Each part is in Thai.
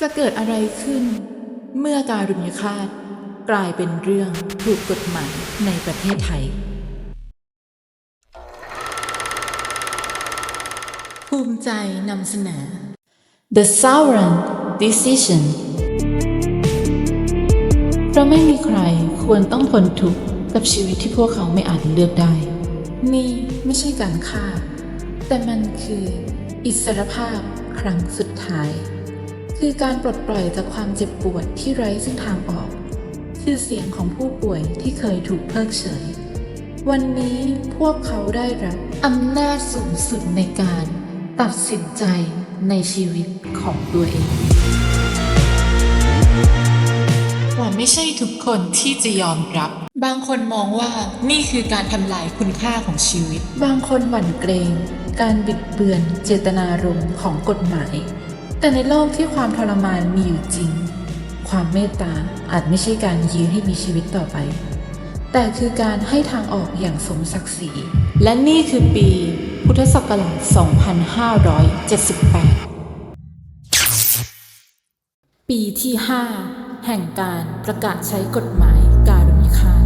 จะเกิดอะไรขึ้น เมื่อการุญยฆาตกลายเป็นเรื่องถูกกฎหมายในประเทศไทย ภูมิใจนำเสนอ The Sovereign Decision เพราะไม่มีใครควรต้องทนทุกข์กับชีวิตที่พวกเขาไม่อาจเลือกได้ นี่ไม่ใช่การฆ่า แต่มันคืออิสรภาพครั้งสุดท้าย คือการปลดปล่อยจากความเจ็บปวดที่ไร้ซึ่งทางออก คือเสียงของผู้ป่วยที่เคยถูกเพิกเฉย วันนี้พวกเขาได้รับอำนาจสูงสุดในการตัดสินใจในชีวิตของตัวเองแต่ไม่ใช่ทุกคนที่จะยอมรับ บางคนมองว่านี่คือการทำลายคุณค่าของชีวิต บางคนหวั่นเกรง การบิดเบือนเจตนารมณ์ของกฎหมาย แต่ในโลกที่ความทรมานมีอยู่จริง ความเมตตาอาจไม่ใช่การยื้อให้มีชีวิตต่อไป แต่คือการให้ทางออกอย่างสมศักดิ์ศรี และนี่คือปีพุทธศักราช 2578 ปีที่ 5 แห่งการประกาศใช้กฎหมายการุญยฆาต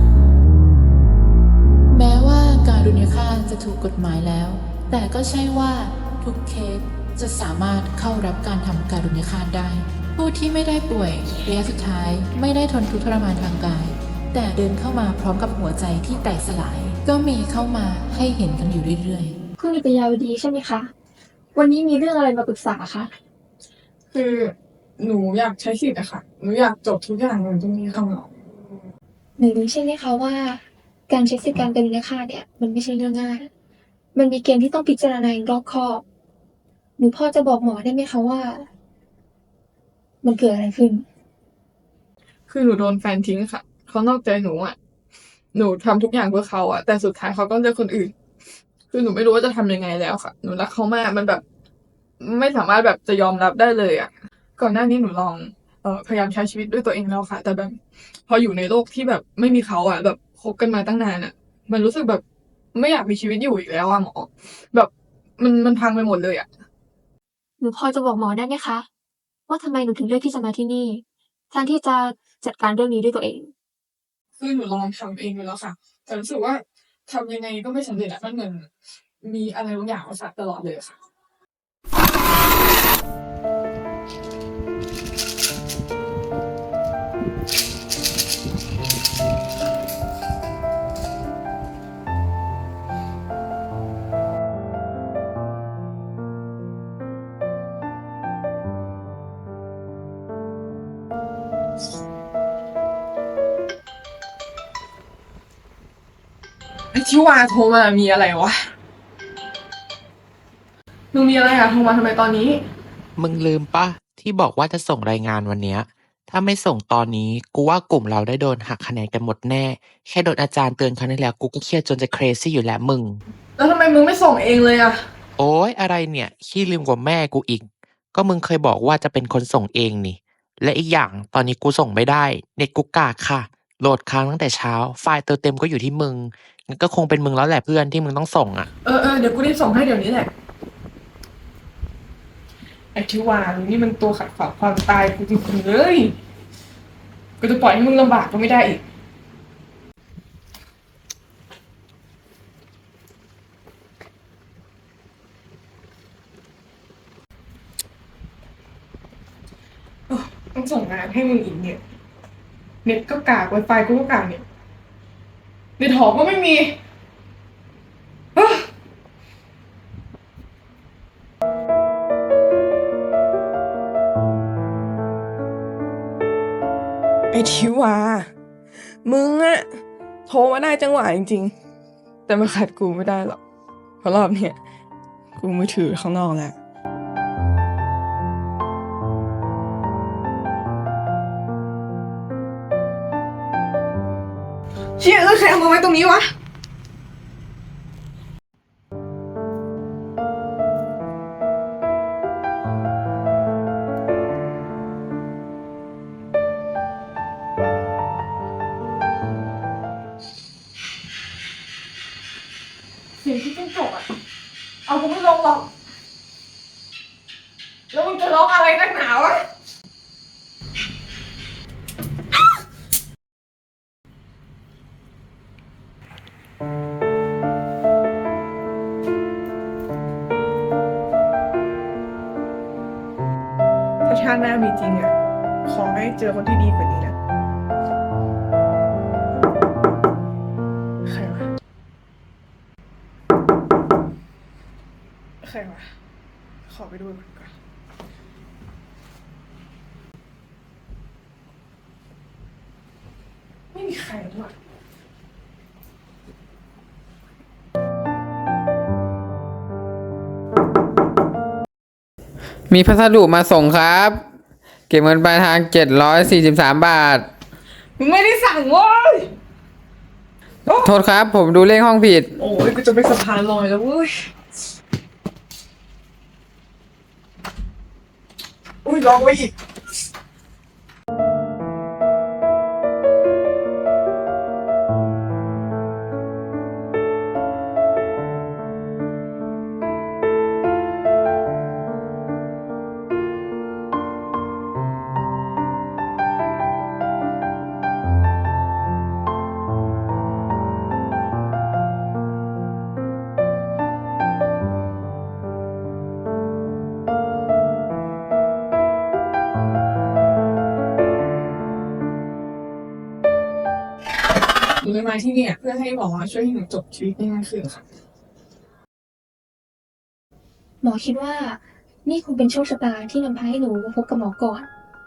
แม้ว่าการุญยฆาตจะถูกกฎหมายแล้ว แต่ก็ใช่ว่าทุกเคส จะสามารถเข้ารับการทำการุญยฆาตได้ ผู้ที่ไม่ได้ป่วยระยะสุดท้ายไม่ได้ทนทุกข์ทรมานทางกาย แต่เดินเข้ามาพร้อมกับหัวใจที่แตกสลาย ก็มีเข้ามาให้เห็นกันอยู่เรื่อยๆ คุณนิตยาวดีใช่ไหมคะ วันนี้มีเรื่องอะไรมาปรึกษาคะ คือหนูอยากใช้สิทธิ์อะค่ะ หนูอยากจบทุกอย่างหนูตรงนี้ค่ะหมอหนูรู้ใช่ไหมคะว่า การใช้สิทธิการเป็นเนื้อค่าเนี่ย มันไม่ใช่เรื่องง่าย มันมีเกณฑ์ที่ต้องพิจารณาอย่างรอบคอบ หนูพ่อจะบอกหมอได้ไหมคะว่า มันเกิดอะไรขึ้น คือหนูโดนแฟนทิ้งค่ะ เขานอกใจหนูอะหนูทำทุกอย่างเพื่อเขาอะแต่สุดท้ายเขาก็เลือกคนอื่น คือหนูไม่รู้ว่าจะทำยังไงแล้วค่ะ หนูรักเขามาก มันแบบ ไม่สามารถแบบจะยอมรับได้เลยอะก่อนหน้านี้หนูลองเออพยายามใช้ชีวิตด้วยตัวเองแล้วค่ะ แต่แบบ พออยู่ในโลกที่แบบไม่มีเขาอะแบบคบกันมาตั้งนานอะมันรู้สึกแบบไม่อยากมีชีวิตอยู่อีกแล้วอะหมอ แบบมันมันพังไปหมดเลยอะ หนูพอจะบอกหมอได้ไหมคะ ว่าทำไมหนูถึงเลือกที่จะมาที่นี่แทนที่จะจัดการเรื่องนี้ด้วยตัวเอง คือหนูลองทำเองไปแล้วค่ะ แต่รู้สึกว่าทำยังไงก็ไม่สำเร็จอะมันเหมือนมีอะไรบางอย่างมาสัดตลอดเลยค่ะ ที่วาโทรมามีอะไรวะมึงมีอะไรอะโทรมาทำไมตอนนี้ มึงลืมปะที่บอกว่าจะส่งรายงานวันเนี้ย ถ้าไม่ส่งตอนนี้กูว่ากลุ่มเราได้โดนหักคะแนนกันหมดแน่ แค่โดนอาจารย์เตือนครั้งนี้แล้วกูก็เครียดจนจะเครซี่อยู่แล้วมึง แล้วทำไมมึงไม่ส่งเองเลยอะโอ้ยอะไรเนี่ยขี้ลืมกว่าแม่กูอีก ก็มึงเคยบอกว่าจะเป็นคนส่งเองนี่ และอีกอย่างตอนนี้กูส่งไม่ได้ เน็ตกูกากค่ะ โหลดค้างตั้งแต่เช้า ไฟล์เติมเต็มก็อยู่ที่มึง งั้นก็คงเป็นมึงแล้วแหละเพื่อนที่มึงต้องส่งอะ เออเออเดี๋ยวกูรีบส่งให้เดี๋ยวนี้แหละ ไอ้ที่วานี่มันตัวขัดขวางความตายกูจริงๆเลย กูจะปล่อยให้มึงลำบากก็ไม่ได้อีกอ้ต้องส่งงานให้มึงอีกเนี่ย เน็ตก็กากไวไฟกูก็กากเนี่ย เน็ตหอก็ไม่มีไอทิวา มึงอะโทรมาได้จังหวะจริงๆ แต่มาขัดกูไม่ได้หรอก เพราะรอบเนี้ยกูมือถือข้างนอกแล้ว เชี่ยแล้วใครเอามาไว้ตรงนี้วะ ติหน้ามีจริงอะ ขอให้เจอคนที่ดีกว่านี้นะใครวะใครวะขอไปดูก่อนไม่มีใครด้วยมีพัสดุมาส่งครับ เก็บเงินปลายทางเจ็ดร้อยสี่สิบสามบาท มึงไม่ได้สั่งเว้ยโทษครับ ผมดูเลขห้องผิด โอ้ยกูจะไปสะพานลอยแล้วเว้ยอุ้ยร้องไว้อีก พื่อให้หมอช่วยให้หนูจบชีวิตได้ง่ายขึ้นค่ะ หมอคิดว่า นี่คงเป็นโชคชะตาที่นำพาให้หนูมาพบกับหมอก่อน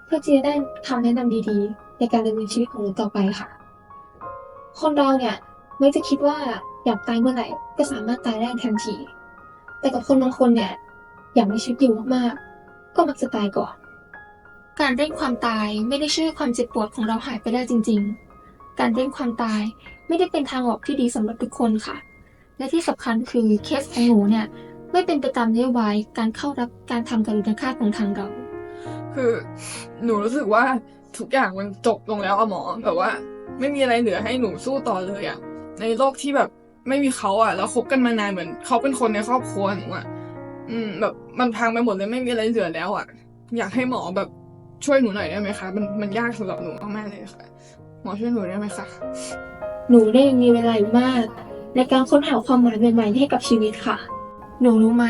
เพื่อที่จะได้คำแนะนำดีๆ ในการดำเนินชีวิตของหนูต่อไปค่ะ คนเราเนี่ยไม่จะคิดว่าอยากตายเมื่อไหร่ก็สามารถตายได้ทันที แต่กับคนบางคนเนี่ยอยากมีชีวิตอยู่มากๆ ก็มักจะตายก่อน การเร่งความตายไม่ได้ช่วยความเจ็บปวดของเราหายไปได้จริง ๆ การเร่งความตาย ไม่ได้เป็นทางออกที่ดีสำหรับทุกคนค่ะ และที่สำคัญคือเคสของหนูเนี่ยไม่เป็นไปตามนโยบายการเข้ารับการทำการุณฆาตของทางเรา คือหนูรู้สึกว่าทุกอย่างมันจบลงแล้วอะหมอแบบว่า ไม่มีอะไรเหลือให้หนูสู้ต่อเลยอะในโลกที่แบบไม่มีเขาอะแล้วคบกันมานานเหมือนเขาเป็นคนในครอบครัวหนูอะอืม แบบมันพังไปหมดเลยไม่มีอะไรเหลือแล้วอะอยากให้หมอแบบช่วยหนูหน่อยได้ไหมคะ มันมันยากสำหรับหนูมากๆเลยค่ะ หมอช่วยหนูได้ไหมคะ หนูได้ยังมีเวลาอยู่มาก ในการค้นหาความหมายใหม่ๆให้กับชีวิตค่ะ หนูรู้ไหม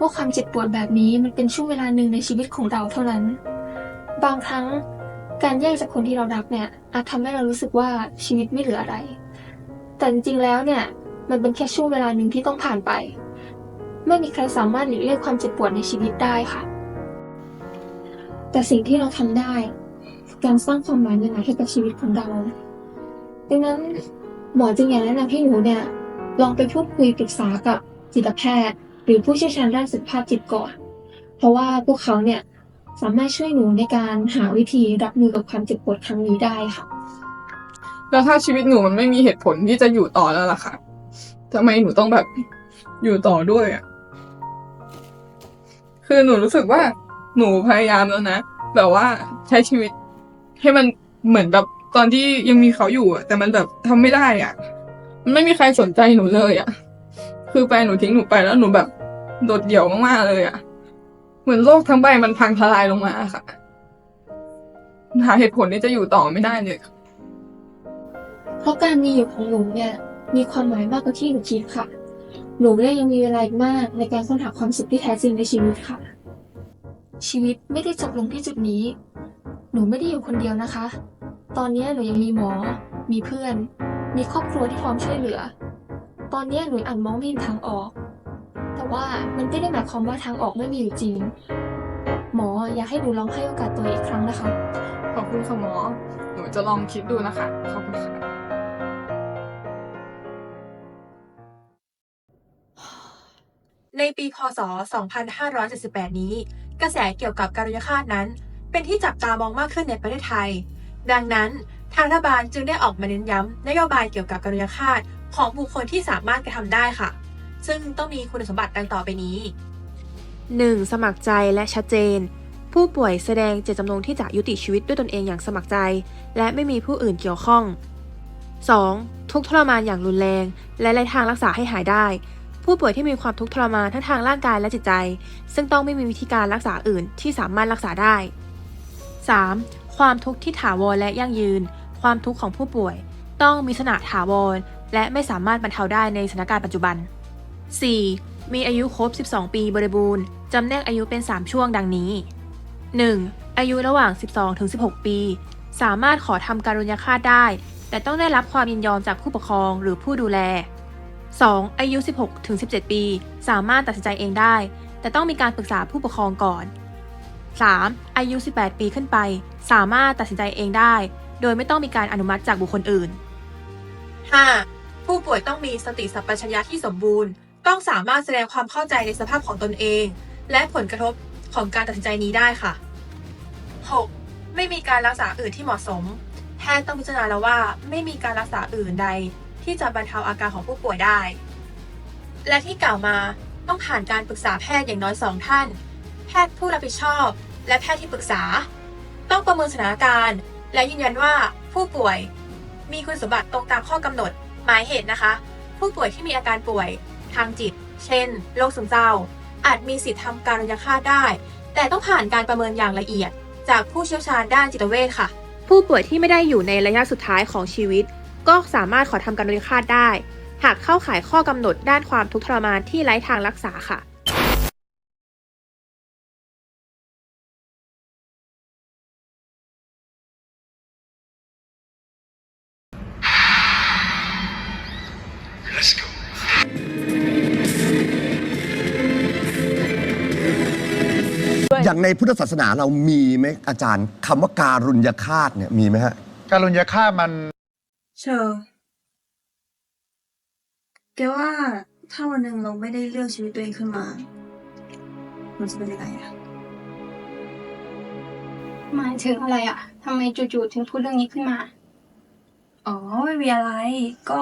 ว่าความเจ็บปวดแบบนี้มันเป็นช่วงเวลาหนึ่งในชีวิตของเราเท่านั้น บางครั้งการแยกจากคนที่เรารักเนี่ยอาจทำให้เรารู้สึกว่าชีวิตไม่เหลืออะไร แต่จริงๆแล้วเนี่ยมันเป็นแค่ช่วงเวลาหนึ่งที่ต้องผ่านไป ไม่มีใครสามารถหลีกเลี่ยงความเจ็บปวดในชีวิตได้ค่ะ แต่สิ่งที่เราทำได้ การสร้างความหมายใหม่ให้กับชีวิตของเรา ดังนั้นหมอจึงอยากแนะนำให้หนูเนี่ย ลองไปพูดคุยปรึกษากับจิตแพทย์ หรือผู้เชี่ยวชาญด้านสุขภาพจิตก่อน เพราะว่าพวกเขาเนี่ยสามารถช่วยหนูในการหาวิธีรับมือกับความเจ็บปวดครั้งนี้ได้ค่ะ แล้วถ้าชีวิตหนูมันไม่มีเหตุผลที่จะอยู่ต่อแล้วล่ะค่ะทำไมหนูต้องแบบอยู่ต่อด้วยอะ คือหนูรู้สึกว่าหนูพยายามแล้วนะ แบบว่าใช้ชีวิตให้มันเหมือนแบบ ตอนที่ยังมีเขาอยู่อะแต่มันแบบทำไม่ได้อะ มันไม่มีใครสนใจหนูเลยอะ คือแฟนหนูทิ้งหนูไปแล้วหนูแบบโดดเดี่ยวมากๆเลยอะ เหมือนโลกทั้งใบมันพังทลายลงมาค่ะ หาเหตุผลที่จะอยู่ต่อไม่ได้เลยเพราะการมีอยู่ของหนูเนี่ย มีความหมายมากกว่าที่หนูคิดค่ะ หนูเนี่ยยังมีเวลาอีกมากในการค้นหาความสุขที่แท้จริงในชีวิตค่ะ ชีวิตไม่ได้จบลงที่จุดนี้ หนูไม่ได้อยู่คนเดียวนะคะ ตอนนี้หนูยังมีหมอ มีเพื่อน มีครอบครัวที่พร้อมช่วยเหลือ ตอนนี้หนูอาจมองไม่เห็นทางออก แต่ว่ามันไม่ได้หมายความว่าทางออกไม่มีอยู่จริง หมออยากให้หนูลองให้โอกาสตัวเองอีกครั้งนะคะ ขอบคุณค่ะหมอ หนูจะลองคิดดูนะคะ ขอบคุณค่ะ ในปี พศ 2578 นี้ กระแสเกี่ยวกับการุญฆาตนั้น เป็นที่จับตามองมากขึ้นในประเทศไทย ดังนั้น ทางรัฐบาลจึงได้ออกมาเน้นย้ำนโยบายเกี่ยวกับการุญฆาตของบุคคลที่สามารถกระทำได้ค่ะ ซึ่งต้องมีคุณสมบัติดังต่อไปนี้ 1. สมัครใจและชัดเจน ผู้ป่วยแสดงเจตจำนงที่จะยุติชีวิตด้วยตนเองอย่างสมัครใจ และไม่มีผู้อื่นเกี่ยวข้อง 2. ทุกทรมานอย่างรุนแรง และไร้ทางรักษาให้หายได้ ผู้ป่วยที่มีความทุกข์ทรมานทั้งทางร่างกายและจิตใจ ซึ่งต้องไม่มีวิธีการรักษาอื่นที่สามารถรักษาได้ 3. ความทุกข์ที่ถาวรและยั่งยืน ความทุกข์ของผู้ป่วย ต้องมีลักษณะถาวรและไม่สามารถบรรเทาได้ในสถานการณ์ปัจจุบัน 4. มีอายุครบ 12 ปีบริบูรณ์ จำแนกอายุเป็น 3 ช่วงดังนี้ 1. อายุระหว่าง 12-16 ปี สามารถขอทำการุญยฆาตได้ แต่ต้องได้รับความยินยอมจากผู้ปกครองหรือผู้ดูแล 2. อายุ 16-17 ปี สามารถตัดสินใจเองได้ แต่ต้องมีการปรึกษาผู้ปกครองก่อน 3. อายุ 18 ปีขึ้นไป สามารถตัดสินใจเองได้ โดยไม่ต้องมีการอนุมัติจากบุคคลอื่น 5. ผู้ป่วยต้องมีสติสัมปชัญญะที่สมบูรณ์ ต้องสามารถแสดงความเข้าใจในสภาพของตนเอง และผลกระทบของการตัดสินใจนี้ได้ค่ะ 6. ไม่มีการรักษาอื่นที่เหมาะสม แพทย์ต้องพิจารณาแล้วว่าไม่มีการรักษาอื่นใด ที่จะบรรเทาอาการของผู้ป่วยได้ และที่กล่าวมาต้องผ่านการปรึกษาแพทย์อย่างน้อยสองท่าน แพทย์ผู้รับผิดชอบ และแพทย์ที่ปรึกษา ต้องประเมินสถานการณ์ และยืนยันว่าผู้ป่วย มีคุณสมบัติตรงตามข้อกำหนด หมายเหตุนะคะ ผู้ป่วยที่มีอาการป่วย ทางจิต เช่นโรคซึมเศร้า อาจมีสิทธิ์ทำการรัญฆาตได้ แต่ต้องผ่านการประเมินอย่างละเอียด จากผู้เชี่ยวชาญด้านจิตเวชค่ะ ผู้ป่วยที่ไม่ได้อยู่ในระยะสุดท้ายของชีวิต ก็สามารถขอทำการโดยคาตได้ หากเข้าข่ายข้อกำหนดด้านความทุกข์ทรมานที่ไร้ทางรักษาค่ะอย่างในพุทธศาสนาเรามีไหมอาจารย์คำว่าการุญยฆาตเนี่ยมีไหมฮะ การุญยฆาตมัน เชอแกว่าถ้าวันหนึ่งเราไม่ได้เลือกชีวิตตัวเองขึ้นมา มันจะเป็นยังไงอะหมายถึงอะไรอะทำไมจู่ๆถึงพูดเรื่องนี้ขึ้นมา อ๋อไม่มีอะไร ก็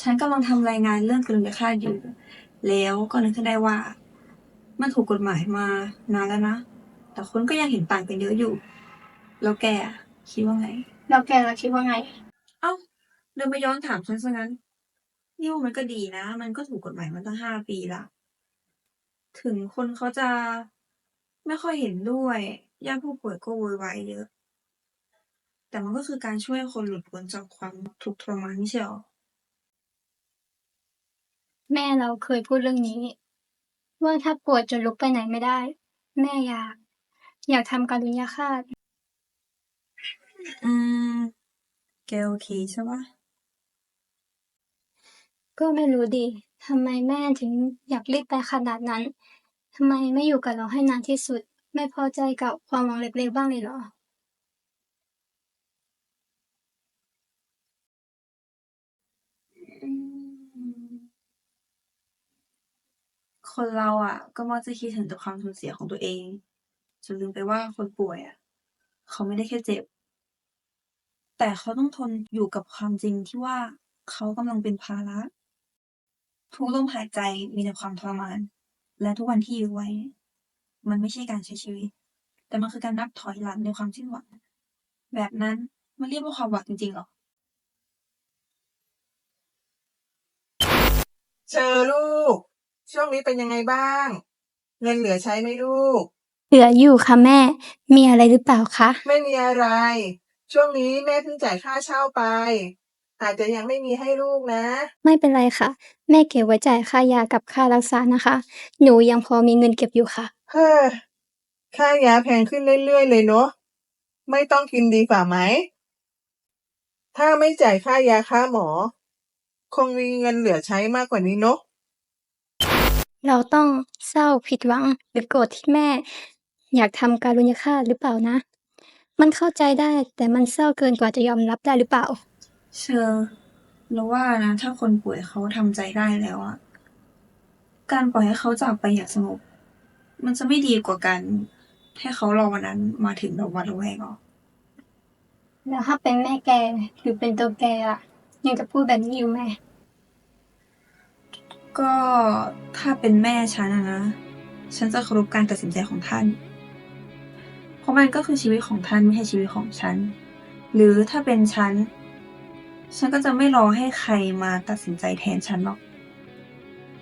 ฉันกำลังทำรายงานเรื่องการุญยฆาตอยู่ แล้วก็นึกขึ้นได้ว่า มันถูกกฎหมายมานานแล้วนะ แต่คนก็ยังเห็นต่างกันเยอะอยู่ แล้วแกอะคิดว่าไง แล้วแกล่ะคิดว่าไงเอ้า เดินมาย้อนถามฉันซะงั้นนี่ว่ามันก็ดีนะ มันก็ถูกกฎหมายมาตั้งห้าปีละ ถึงคนเขาจะไม่ค่อยเห็นด้วยญาติผู้ป่วยก็โวยวายเยอะ แต่มันก็คือการช่วยคนหลุดพ้นจากความทุกข์ทรมานไม่ใช่หรอ แม่เราเคยพูดเรื่องนี้ ว่าถ้าป่วยจนลุกไปไหนไม่ได้ แม่อยาก อยากทำการุญยฆาตอืม แกโอเคใช่ปะ ก็ไม่รู้ดิทำไมแม่ถึงอยากรีบไปขนาดนั้นทำไมไม่อยู่กับเราให้นานที่สุด ไม่พอใจกับความหวังเล็กๆบ้างเลยเหรออืม คนเราอะ ก็มักจะคิดถึงแต่ความสูญเสียของตัวเองจนลืมไปว่าคนป่วยอะ เขาไม่ได้แค่เจ็บ แต่เขาต้องทนอยู่กับความจริงที่ว่าเขากำลังเป็นภาระ ทุกลมหายใจมีแต่ความทรมาน และทุกวันที่ยื้อไว้ มันไม่ใช่การใช้ชีวิต แต่มันคือการนับถอยหลังในความสิ้นหวัง แบบนั้นมันเรียกว่าความหวังจริงๆเหรอ เชอลูก ช่วงนี้เป็นยังไงบ้าง เงินเหลือใช้ไหมลูก เหลืออยู่ค่ะแม่ มีอะไรหรือเปล่าคะ ไม่มีอะไร ช่วงนี้แม่เพิ่งจ่ายค่าเช่าไป อาจจะยังไม่มีให้ลูกนะ ไม่เป็นไรค่ะ แม่เก็บไว้จ่ายค่ายากับค่ารักษานะคะ หนูยังพอมีเงินเก็บอยู่ค่ะ เฮ้อค่ายาแพงขึ้นเรื่อยๆเลยเนาะไม่ต้องกินดีกว่าไหม ถ้าไม่จ่ายค่ายาค่าหมอ คงมีเงินเหลือใช้มากกว่านี้เนาะเราต้องเศร้าผิดหวังหรือโกรธที่แม่ อยากทำการุญยฆาตหรือเปล่านะ มันเข้าใจได้แต่มันเศร้าเกินกว่าจะยอมรับได้หรือเปล่า เชอเราว่านะ ถ้าคนป่วยเขาทำใจได้แล้วอะการปล่อยให้เขาจากไปอย่างสงบ มันจะไม่ดีกว่าการให้เขารอวันนั้นมาถึงแบบหวันระแวงหรอ แล้วถ้าเป็นแม่แกหรือเป็นตัวแกอะยังจะพูดแบบนี้อยู่ไหมก็ถ้าเป็นแม่ฉันอะนะ ฉันจะเคารพการตัดสินใจของท่าน เพราะมันก็คือชีวิตของท่านไม่ใช่ชีวิตของฉัน หรือถ้าเป็นฉัน ฉันก็จะไม่รอให้ใครมาตัดสินใจแทนฉันหรอก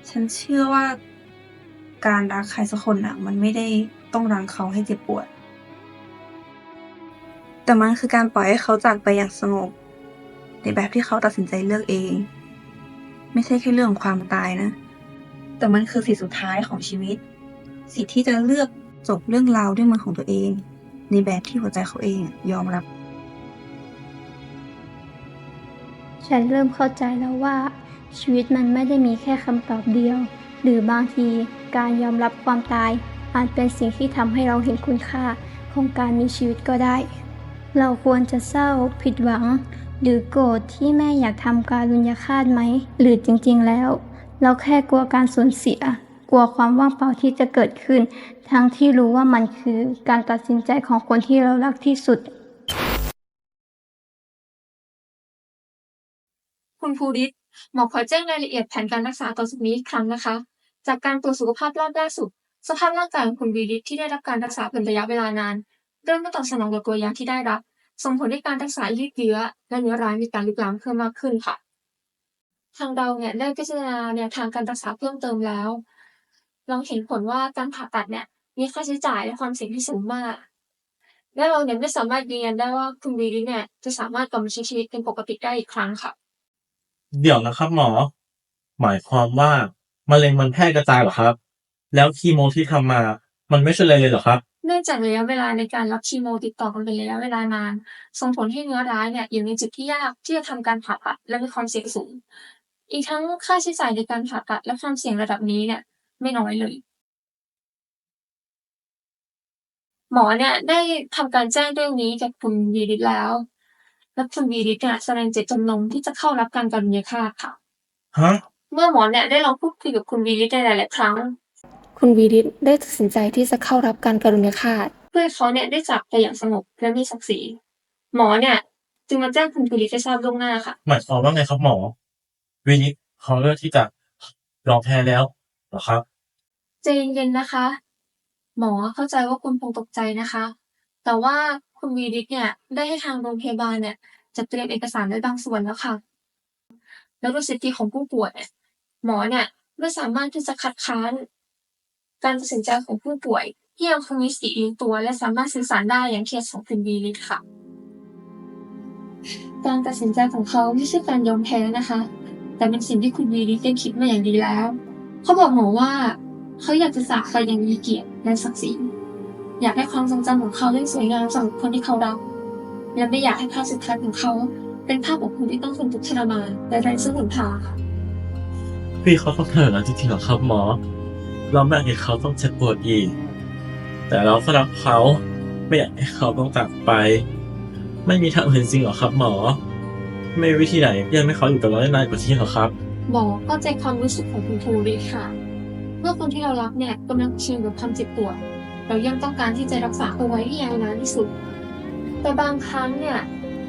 ฉันเชื่อว่าการรักใครสักคนอะมันไม่ได้ต้องรังเขาให้เจ็บปวด แต่มันคือการปล่อยให้เขาจากไปอย่างสงบ ในแบบที่เขาตัดสินใจเลือกเอง ไม่ใช่แค่เรื่องของความตายนะ แต่มันคือสิทธิสุดท้ายของชีวิต สิทธิที่จะเลือกจบเรื่องราวด้วยมือของตัวเอง ในแบบที่หัวใจเขาเองยอมรับ ฉันเริ่มเข้าใจแล้วว่า ชีวิตมันไม่ได้มีแค่คำตอบเดียว หรือบางทีการยอมรับความตาย อาจเป็นสิ่งที่ทำให้เราเห็นคุณค่าของการมีชีวิตก็ได้ เราควรจะเศร้า ผิดหวัง หรือโกรธที่แม่อยากทำการลุญยฆาตไหม หรือจริงๆแล้ว เราแค่กลัวการสูญเสีย กลัวความว่างเปล่าที่จะเกิดขึ้น ทั้งที่รู้ว่ามันคือการตัดสินใจของคนที่เรารักที่สุด คุณภูริศหมอขอแจ้งรายละเอียดแผนการรักษาต่อจากนี้อีกครั้งนะคะ จากการตรวจสุขภาพรอบล่าสุด สภาพร่างกายของคุณวีริศที่ได้รับการรักษาเป็นระยะเวลานาน เริ่มไม่ตอบสนองต่อตัวยาที่ได้รับ ส่งผลให้การรักษายืดเยื้อและเนื้อร้ายมีการลุกลามเพิ่มมากขึ้นค่ะ ทางเราเนี่ยได้พิจารณาแนวทางการรักษาเพิ่มเติมแล้ว เราเห็นผลว่าการผ่าตัดเนี่ยมีค่าใช้จ่ายและความเสี่ยงที่สูงมากและเราเนี่ยไม่สามารถยืนยันได้ว่าคุณวีริศเนี่ยจะสามารถกลับมาใช้ชีวิตเป็นปกติได้อีกครั้งค่ะ เดี๋ยวนะครับหมอ หมายความว่ามะเร็งมันแพร่กระจายเหรอครับ แล้วคีโมที่ทำมา มันไม่ใช่เลยเลยเหรอครับ เนื่องจากระยะเวลาในการรับคีโมติดต่อกันเป็นระยะเวลานาน ส่งผลให้เนื้อร้ายเนี่ยอยู่ในจุดที่ยากที่จะทำการผ่าตัดและมีความเสี่ยงสูง อีกทั้งค่าใช้จ่ายในการผ่าตัดและความเสี่ยงระดับนี้เนี่ยไม่น้อยเลย หมอเนี่ยได้ทำการแจ้งเรื่องนี้กับคุณวีริศแล้ว และคุณวีริศเนี่ยแสดงเจตจำนงที่จะเข้ารับการกรุณาฆาตค่ะ ฮะ เมื่อหมอเนี่ยได้ลองพูดคุยกับคุณวีริศในหลายๆครั้ง คุณวีริศได้ตัดสินใจที่จะเข้ารับการกรุณาฆาต เพื่อให้เขาเนี่ยได้จากไปอย่างสงบและมีศักดิ์ศรีหมอเนี่ย จึงมาแจ้งคุณวีริศให้ทราบล่วงหน้าค่ะ หมายความว่าไงครับหมอ วินิจเขาเลือกที่จะยอมแพ้แล้วเหรอครับ ใจเย็นๆนะคะ หมอเข้าใจว่าคุณคงตกใจนะคะ แต่ว่า คุณวีริศเนี่ย ได้ให้ทางโรงพยาบาลเนี่ยจัดเตรียมเอกสารไว้บางส่วนแล้วค่ะ แล้วด้วยสิทธิของผู้ป่วยเนี่ยหมอเนี่ยไม่สามารถที่จะคัดค้าน การตัดสินใจของผู้ป่วย ที่ยังคงมีสติอยู่ตัว และสามารถสื่อสารได้อย่างเคสของคุณวีริศค่ะ การตัดสินใจของเขาไม่ใช่การยอมแพ้นะคะ แต่เป็นสิ่งที่คุณวีริศได้คิดมาอย่างดีแล้ว เขาบอกหมอว่า เขาอยากจะจากไปอย่างมีเกียรติและศักดิ์ศรี อยากให้ความทรงจำของเขายังสวยงามสำหรับคนที่เขารัก และไม่อยากให้ภาพสุดท้ายของเขา เป็นภาพของคนที่ต้องทนทุกข์ทรมานและไร้ซึ่งหนทางค่ะพี่เขาต้องเถิดแล้วจริงๆเหรอครับหมอ เราไม่อยากให้เขาต้องเจ็บปวดอีก แต่เราก็รักเขาไม่อยากให้เขาต้องจากไป ไม่มีทางอื่นจริงเหรอครับ หมอ ไม่มีวิธีไหนที่จะให้เขาอยู่กับเราได้นานกว่านี้เหรอครับ หมอเข้าใจความรู้สึกของคุณภูริค่ะ เมื่อคนที่เรารักเนี่ยกำลังเผชิญกับความเจ็บปวด เรายังต้องการที่จะรักษาเอาไว้ให้ยาวนานที่สุด แต่บางครั้งเนี่ย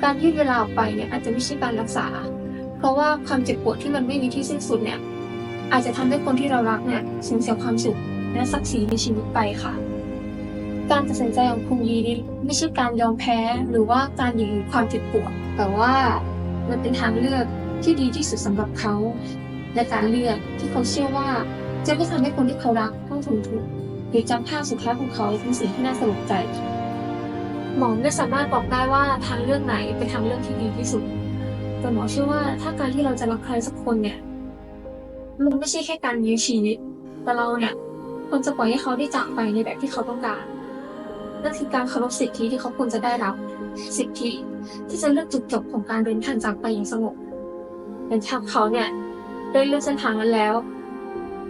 การยืดเวลาออกไปเนี่ยอาจจะไม่ใช่การรักษา เพราะว่าความเจ็บปวดที่มันไม่มีที่สิ้นสุดเนี่ยอาจจะทำให้คนที่เรารักเนี่ยสูญเสียความสุขและศักดิ์ศรีในชีวิตไปค่ะ การตัดสินใจของคุณยีริไม่ใช่การยอมแพ้หรือว่าการหนีความเจ็บปวด แต่ว่ามันเป็นทางเลือกที่ดีที่สุดสำหรับเขาและการเลือกที่เขาเชื่อว่าจะไม่ทำให้คนที่เขารักต้องทนทุกข์ หรือจำภาพสุดท้ายของเขาเป็นสิ่งที่น่าสลดใจ หมอไม่สามารถบอกได้ว่าทางเลือกไหนเป็นทางเลือกที่ดีที่สุด แต่หมอเชื่อว่าถ้าการที่เราจะรักใครสักคนเนี่ยมันไม่ใช่แค่การยื้อชีวิต แต่เราเนี่ยควรจะปล่อยให้เขาได้จากไปในแบบที่เขาต้องการ นั่นคือการเคารพสิทธิที่เขาควรจะได้รับ สิทธิที่จะเลือกจุดจบของการเดินทางจากไปอย่างสงบเป็นทางเขาเนี่ยได้เลือกเส้นทางนั้นแล้ว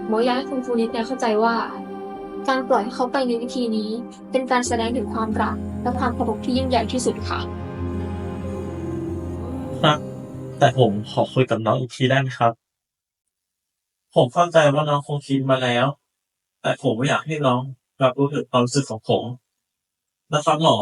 หมออยากให้คุณฟูนิดเนี่ยเข้าใจว่า การปล่อยให้เขาไปในวิธีนี้ เป็นการแสดงถึงความรักและความเคารพที่ยิ่งใหญ่ที่สุดค่ะ ครับ แต่ผมขอคุยกับน้องอีกทีได้ไหมครับ ผมเข้าใจว่าน้องคงคิดมาแล้ว แต่ผมไม่อยากให้น้องรับรู้ถึงความรู้สึกของผมนะครับหมอ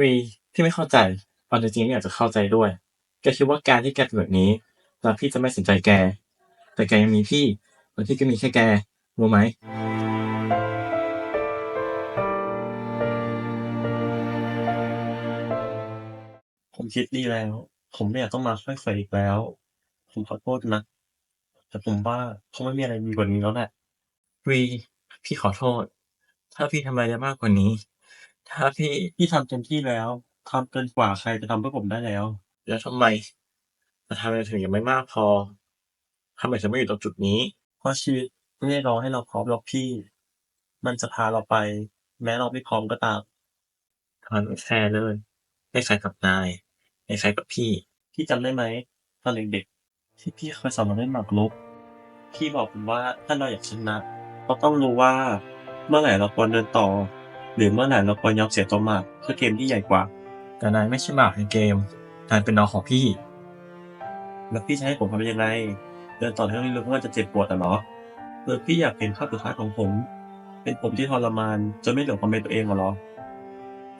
วีที่ไม่เข้าใจตอนจริงๆไม่อยากจะเข้าใจด้วย แกคิดว่าการที่แกเป็นแบบนี้แล้วพี่จะไม่สนใจแก แต่แกยังมีพี่แล้วพี่ก็มีแค่แก รู้ไหม ผมคิดดีแล้ว ผมไม่อยากต้องมาค่อยเฟยอีกแล้ว ผมขอโทษนะ แต่ผมว่าคงไม่มีอะไรดีกว่านี้แล้วแหละวีพี่ขอโทษ ถ้าพี่ทำอะไรได้มากกว่านี้ ถ้าพี่ พี่ทำเต็มที่แล้วทำเกินกว่าใครจะทำเพื่อผมได้แล้ว แล้วทำไมจะทำอะไรถึงยังไม่มากพอทำไมถึงไม่อยู่ตรงจุดนี้ เพราะชีวิตไม่ได้รอให้เราพร้อมหรอกพี่ มันจะพาเราไป แม้เราไม่พร้อมก็ตามทานไม่แฟร์เลยไม่แฟร์กับนายไม่แฟร์กับพี่ พี่จำได้ไหมตอนเด็กๆที่พี่เคยสอนเราเล่นหมากรุก พี่บอกผมว่าถ้าเราอยากชนะเราต้องรู้ว่า เมื่อไหร่เราควรเดินต่อ หรือเมื่อไหร่เราควรยอมเสียตัวหมากเพื่อเกมที่ใหญ่กว่า แต่นายไม่ใช่หมากในเกม นายเป็นน้องของพี่ แล้วพี่จะให้ผมทำยังไง เดินต่อให้ไม่รู้ว่าจะเจ็บปวดอะเหรอหรือพี่อยากเห็นภาพสุดท้ายของผม เป็นผมที่ทรมานจนไม่เหลือความเป็นตัวเองเหรอ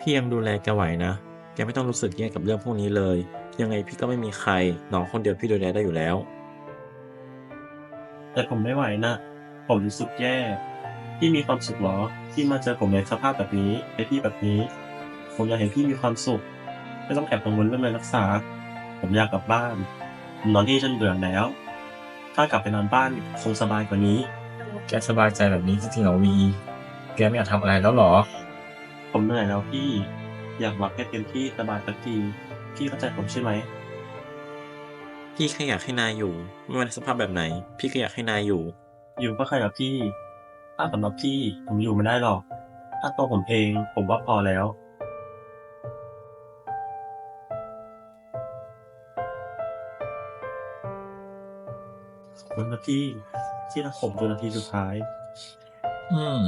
พี่ยังดูแลแกไหวนะ แกไม่ต้องรู้สึกแย่กับเรื่องพวกนี้เลย ยังไงพี่ก็ไม่มีใคร น้องคนเดียวพี่ดูแลได้อยู่แล้ว แต่ผมไม่ไหวนะ ผมรู้สึกแย่ พี่มีความสุขเหรอ ที่มาเจอผมในสภาพแบบนี้ในที่แบบนี้ ผมอยากเห็นพี่มีความสุข ไม่ต้องแอบกังวลเรื่องการรักษา ผมอยากกลับบ้าน ผมนอนที่จนเบื่อแล้ว ถ้ากลับไปนอนบ้านคงสบายกว่านี้ แกสบายใจแบบนี้จริงๆเหรอวี แกไม่อยากทำอะไรแล้วหรอ ผมเหนื่อยแล้วพี่ อยากหลับแค่เต็มที่สบายสักที พี่เข้าใจผมใช่ไหม พี่แค่อยากให้นายอยู่ ไม่ว่าในสภาพแบบไหน พี่ก็อยากให้นายอยู่ อยู่ก็ใครกับพี่ ถ้าสำหรับพี่ผมอยู่ไม่ได้หรอก ถ้าตัวผมเองผมว่าพอแล้ว ขอบคุณนะพี่ที่รักผมจนนาทีสุดท้าย อืม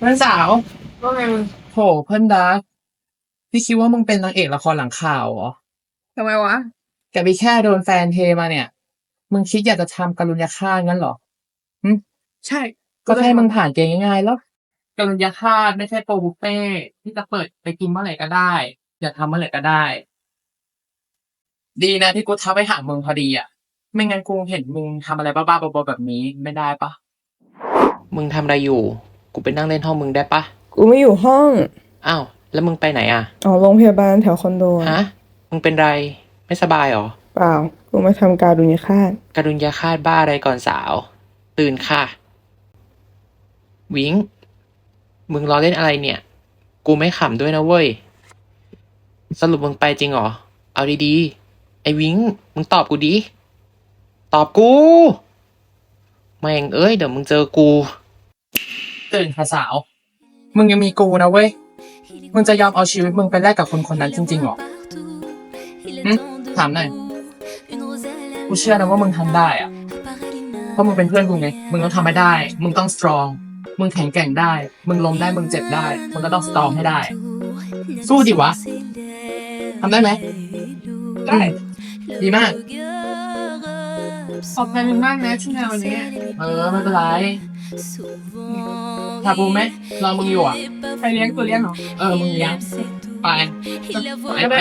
เพื่อนสาวว่าไงมึงโหเพื่อนดักพี่คิดว่ามึงเป็นนางเอกละครหลังข่าวเหรอทำไมวะแกไปแค่โดนแฟนเทมาเนี่ย มึงคิดอยากจะทำกรุณยาฆ่าตงั้นเหรอหึใช่ ก็แค่มึงผ่านเกณฑ์ง่ายๆแล้วกรุณยาฆ่าตไม่ใช่โปรบุฟเฟ่ที่จะเปิดไปกินเมื่อไหร่ก็ได้ อยากทำเมื่อไหร่ก็ได้ ดีนะที่กูทักไปหามึงพอดีอะ ไม่งั้นกูเห็นมึงทำอะไรบ้าๆบอๆแบบนี้ไม่ได้ปะมึงทำอะไรอยู่ กูไปนั่งเล่นห้องมึงได้ปะกูไม่อยู่ห้อง อ้าว แล้วมึงไปไหนอะ อ๋อ โรงพยาบาลแถวคอนโดอะฮะ มึงเป็นไร ไม่สบายเหรอ เปล่า กูมาทำการดุลยฆาตกรุณยาคาตบ้าอะไรก่อนสาว ตื่นค่ะ วิง มึงรอเล่นอะไรเนี่ย กูไม่ขำด้วยนะเว้ย สรุปมึงไปจริงเหรอ เอาดีๆ ไอ้วิง มึงตอบกูดิ ตอบกู แม่งเอ้ย เดี๋ยวมึงเจอกู ตื่นค่ะสาว มึงยังมีกูนะเว้ย มึงจะยอมเอาชีวิตมึงไปแลกกับคนคนนั้นจริงๆเหรอหึถามหน่อย กูเชื่อนะว่ามึงทำได้อะเพราะมึงเป็นเพื่อนกูไง มึงต้องทำให้ได้ มึงต้องสตรอง มึงแข็งแกร่งได้ มึงล้มได้ มึงเจ็บได้ มึงก็ต้องสตรองให้ได้ สู้ดิวะทำได้ไหม ได้ ดีมากขอบใจมึงมากนะที่มาวันนี้ เออไม่เป็นไร ถามกูไหมรอมึงอยู่อ่ะ ใครเลี้ยงกูเลี้ยงเหรอ เออ มึงเลี้ยง ไป ไปไป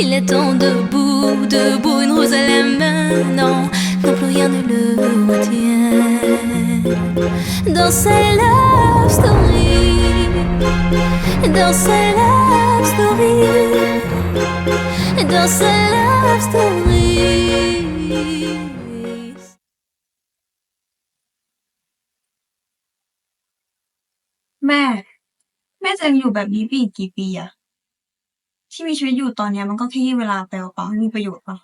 Il attend debout, debout, une rose à la main. Non, non plus rien ne le retient. Dans sa love story, dans sa love story, dans sa love story. แม่ แม่จะยังอยู่แบบนี้ไปอีกกี่ปีอะที่มีชีวิตอยู่ตอนเนี้ยมันก็แค่ยื้เวลาไปเปล่าๆไม่มีประโยชน์ปล่า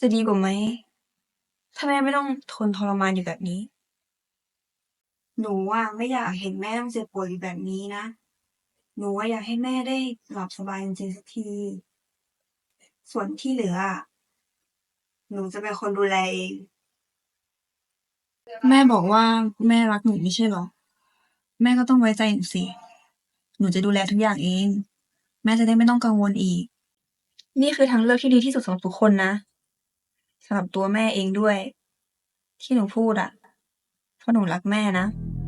จะดีกว่าไหมถ้าแม่ไม่ต้องทนทรมานอยู่แบบนี้ หนูว่าไม่อยากเห็นแม่ต้องเจ็บปวดอยู่แบบนี้นะ หนูว่าอยากให้แม่ได้หลับสบายจริงๆสักที ส่วนที่เหลืออะหนูจะเป็นคนดูแลเอง แม่บอกว่า แม่รักหนูไม่ใช่เหรอ แม่ก็ต้องไว้ใจหนูสิ หนูจะดูแลทุกอย่างเอง แม่จะได้ไม่ต้องกังวลอีก นี่คือทางเลือกที่ดีที่สุดสำหรับทุกคนนะ สำหรับตัวแม่เองด้วย ที่หนูพูดอะ เพราะหนูรักแม่นะ「